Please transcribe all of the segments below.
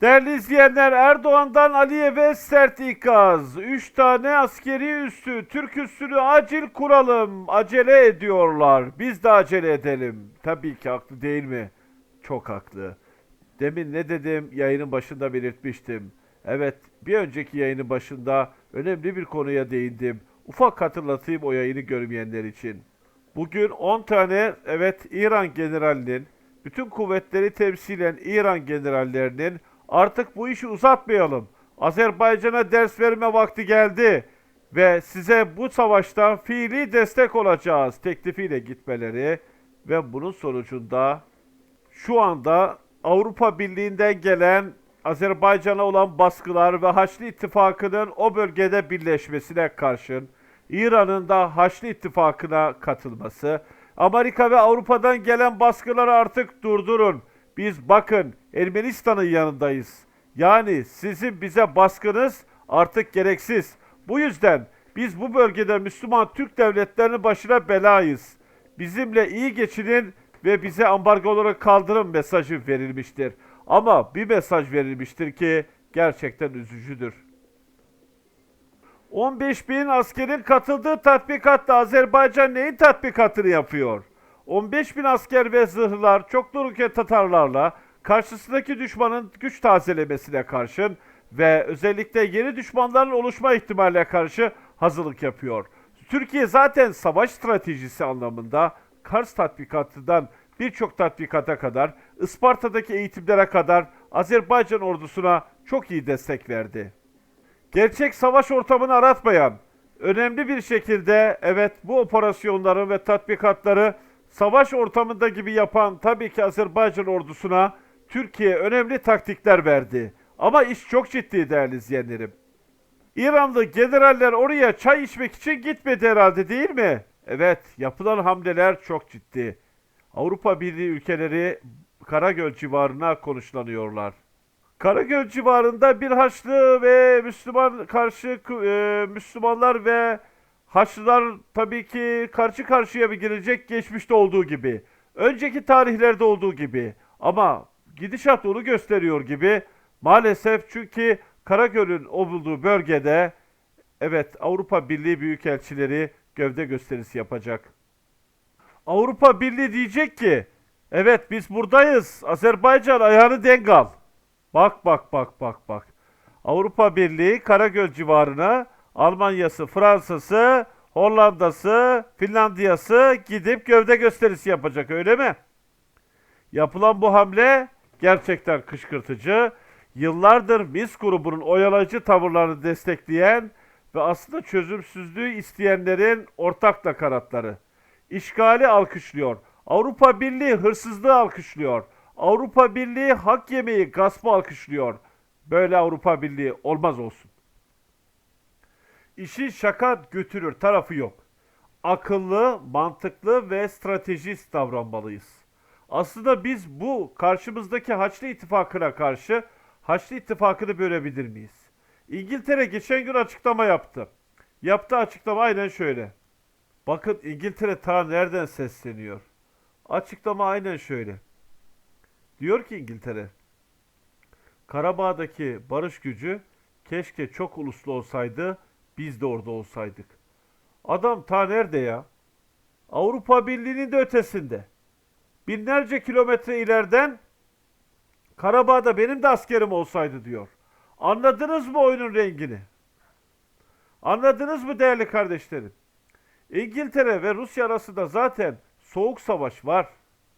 Değerli izleyenler Erdoğan'dan Aliyev'e sert ikaz. Üç tane askeri üssü, Türk üssünü acil kuralım. Acele ediyorlar. Biz de acele edelim. Tabii ki haklı değil mi? Çok haklı. Demin ne dedim yayının başında belirtmiştim. Evet bir önceki yayının başında önemli bir konuya değindim. Ufak hatırlatayım o yayını görmeyenler için. Bugün 10 tane evet İran generalinin bütün kuvvetleri temsilen İran generallerinin artık bu işi uzatmayalım. Azerbaycan'a ders verme vakti geldi ve size bu savaşta fiili destek olacağız teklifiyle gitmeleri ve bunun sonucunda şu anda Avrupa Birliği'nden gelen Azerbaycan'a olan baskılar ve Haçlı İttifakı'nın o bölgede birleşmesine karşın İran'ın da Haçlı İttifakı'na katılması, Amerika ve Avrupa'dan gelen baskıları artık durdurun. Biz bakın Ermenistan'ın yanındayız. Yani sizin bize baskınız artık gereksiz. Bu yüzden biz bu bölgede Müslüman Türk devletlerinin başına belayız. Bizimle iyi geçinin ve bize ambargoları kaldırın mesajı verilmiştir. Ama bir mesaj verilmiştir ki gerçekten üzücüdür. 15 bin askerin katıldığı tatbikatta Azerbaycan neyin tatbikatını yapıyor? 15 bin asker ve zırhlar çoklu Tatarlarla karşısındaki düşmanın güç tazelemesine karşın ve özellikle yeni düşmanların oluşma ihtimaline karşı hazırlık yapıyor. Türkiye zaten savaş stratejisi anlamında Kars tatbikatından birçok tatbikata kadar, Isparta'daki eğitimlere kadar Azerbaycan ordusuna çok iyi destek verdi gerçek savaş ortamını aratmayan, önemli bir şekilde evet bu operasyonları ve tatbikatları savaş ortamında gibi yapan tabii ki Azerbaycan ordusuna Türkiye önemli taktikler verdi. Ama iş çok ciddi değerli izleyenlerim. İranlı generaller oraya çay içmek için gitmedi herhalde değil mi? Evet, yapılan hamleler çok ciddi. Avrupa Birliği ülkeleri Karagöl civarına konuşlanıyorlar. Karagöl civarında bir Haçlı ve Müslüman karşı e, Müslümanlar ve Haçlılar tabii ki karşı karşıya bir gelecek geçmişte olduğu gibi. Önceki tarihlerde olduğu gibi. Ama gidişat onu gösteriyor gibi. Maalesef çünkü Karagöl'ün o bulduğu bölgede evet Avrupa Birliği büyükelçileri gövde gösterisi yapacak. Avrupa Birliği diyecek ki evet biz buradayız. Azerbaycan ayağını denk al. Bak bak bak bak bak. Avrupa Birliği Karagöl civarına Almanya'sı, Fransa'sı, Hollanda'sı, Finlandiya'sı gidip gövde gösterisi yapacak öyle mi? Yapılan bu hamle gerçekten kışkırtıcı. Yıllardır MIS grubunun oyalayıcı tavırlarını destekleyen ve aslında çözümsüzlüğü isteyenlerin ortak nakaratları. İşgali alkışlıyor. Avrupa Birliği hırsızlığı alkışlıyor. Avrupa Birliği hak yemeği gaspı alkışlıyor. Böyle Avrupa Birliği olmaz olsun. İşin şaka götürür tarafı yok. Akıllı, mantıklı ve stratejist davranmalıyız. Aslında biz bu karşımızdaki Haçlı İttifakı'na karşı Haçlı İttifakı'nı bölebilir miyiz? İngiltere geçen gün açıklama yaptı. Yaptığı açıklama aynen şöyle. Bakın İngiltere ta nereden sesleniyor? Açıklama aynen şöyle. Diyor ki İngiltere, Karabağ'daki barış gücü keşke çok uluslu olsaydı, biz de orada olsaydık. Adam ta nerede ya? Avrupa Birliği'nin de ötesinde. Binlerce kilometre ileriden Karabağ'da benim de askerim olsaydı diyor. Anladınız mı oyunun rengini? Anladınız mı değerli kardeşlerim? İngiltere ve Rusya arasında zaten soğuk savaş var.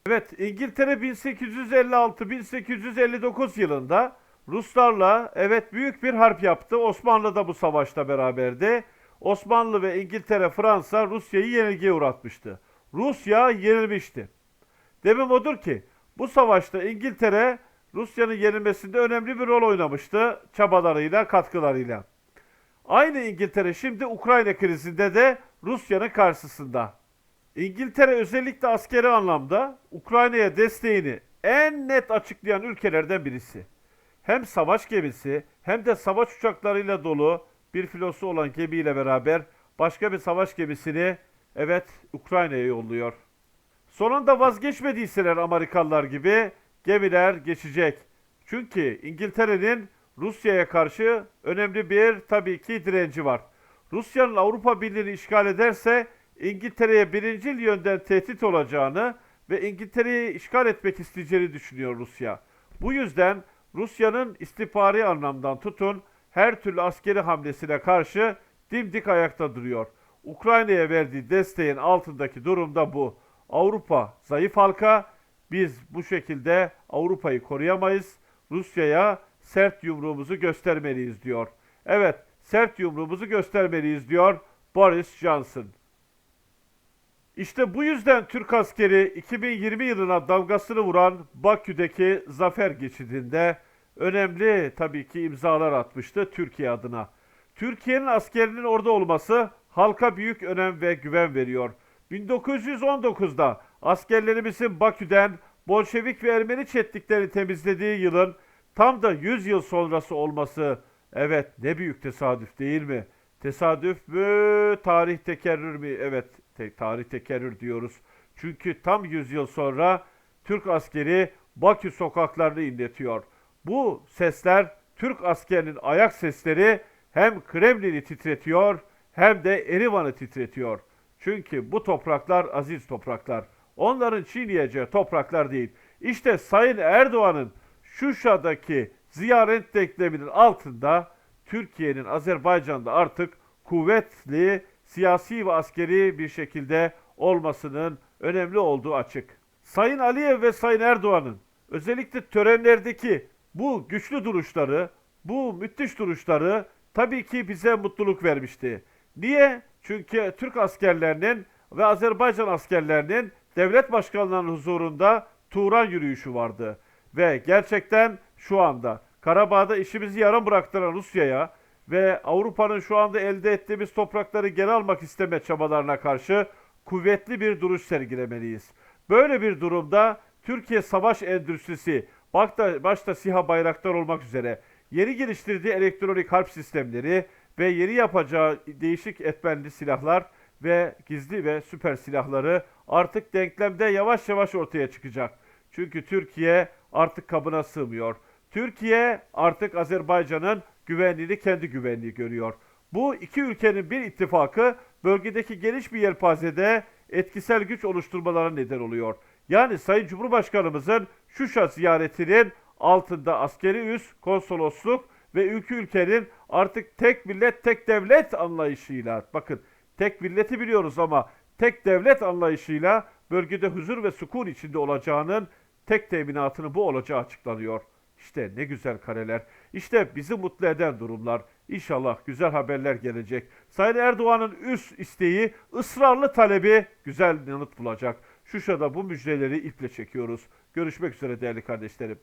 Evet, İngiltere 1856-1859 yılında Ruslarla evet büyük bir harp yaptı. Osmanlı da bu savaşta beraberdi. Osmanlı ve İngiltere, Fransa Rusya'yı yenilgiye uğratmıştı. Rusya yenilmişti. Demem odur ki bu savaşta İngiltere Rusya'nın yenilmesinde önemli bir rol oynamıştı çabalarıyla, katkılarıyla. Aynı İngiltere şimdi Ukrayna krizinde de Rusya'nın karşısında. İngiltere özellikle askeri anlamda Ukrayna'ya desteğini en net açıklayan ülkelerden birisi. Hem savaş gemisi hem de savaş uçaklarıyla dolu bir filosu olan gemiyle beraber başka bir savaş gemisini evet Ukrayna'ya yolluyor. Sonunda vazgeçmediyseler Amerikalılar gibi gemiler geçecek. Çünkü İngiltere'nin Rusya'ya karşı önemli bir tabii ki direnci var. Rusya'nın Avrupa Birliği'ni işgal ederse İngiltere'ye birincil yönden tehdit olacağını ve İngiltere'yi işgal etmek isteyeceğini düşünüyor Rusya. Bu yüzden Rusya'nın istihbari anlamdan tutun her türlü askeri hamlesine karşı dimdik ayakta duruyor. Ukrayna'ya verdiği desteğin altındaki durumda bu. Avrupa zayıf halka, biz bu şekilde Avrupa'yı koruyamayız. Rusya'ya sert yumruğumuzu göstermeliyiz diyor. Evet, sert yumruğumuzu göstermeliyiz diyor Boris Johnson. İşte bu yüzden Türk askeri 2020 yılına damgasını vuran Bakü'deki zafer geçidinde önemli tabii ki imzalar atmıştı Türkiye adına. Türkiye'nin askerinin orada olması halka büyük önem ve güven veriyor. 1919'da askerlerimizin Bakü'den Bolşevik ve Ermeni çetlikleri temizlediği yılın tam da 100 yıl sonrası olması evet ne büyük tesadüf değil mi? Tesadüf mü, tarih tekerrür mü? Evet, te- tarih tekerrür diyoruz. Çünkü tam 100 yıl sonra Türk askeri Bakü sokaklarını inletiyor. Bu sesler Türk askerinin ayak sesleri hem Kremlin'i titretiyor hem de Erivan'ı titretiyor. Çünkü bu topraklar aziz topraklar. Onların çiğneyeceği topraklar değil. İşte Sayın Erdoğan'ın Şuşa'daki ziyaret denkleminin altında Türkiye'nin Azerbaycan'da artık kuvvetli siyasi ve askeri bir şekilde olmasının önemli olduğu açık. Sayın Aliyev ve Sayın Erdoğan'ın özellikle törenlerdeki bu güçlü duruşları, bu müthiş duruşları tabii ki bize mutluluk vermişti. Niye? Çünkü Türk askerlerinin ve Azerbaycan askerlerinin devlet başkanlarının huzurunda Turan yürüyüşü vardı. Ve gerçekten şu anda Karabağ'da işimizi yarım bıraktıran Rusya'ya ve Avrupa'nın şu anda elde ettiğimiz toprakları geri almak isteme çabalarına karşı kuvvetli bir duruş sergilemeliyiz. Böyle bir durumda Türkiye savaş endüstrisi başta, başta SİHA Bayraktar olmak üzere yeni geliştirdiği elektronik harp sistemleri ve yeni yapacağı değişik etmenli silahlar ve gizli ve süper silahları artık denklemde yavaş yavaş ortaya çıkacak. Çünkü Türkiye artık kabına sığmıyor. Türkiye artık Azerbaycan'ın güvenliğini kendi güvenliği görüyor. Bu iki ülkenin bir ittifakı bölgedeki geniş bir yelpazede etkisel güç oluşturmalarına neden oluyor. Yani Sayın Cumhurbaşkanımızın Şuşa ziyaretinin altında askeri üs, konsolosluk ve ülke ülkenin artık tek millet tek devlet anlayışıyla bakın tek milleti biliyoruz ama tek devlet anlayışıyla bölgede huzur ve sukun içinde olacağının tek teminatının bu olacağı açıklanıyor. İşte ne güzel kareler. İşte bizi mutlu eden durumlar. İnşallah güzel haberler gelecek. Sayın Erdoğan'ın üst isteği, ısrarlı talebi güzel yanıt bulacak. Şuşa'da bu müjdeleri iple çekiyoruz. Görüşmek üzere değerli kardeşlerim.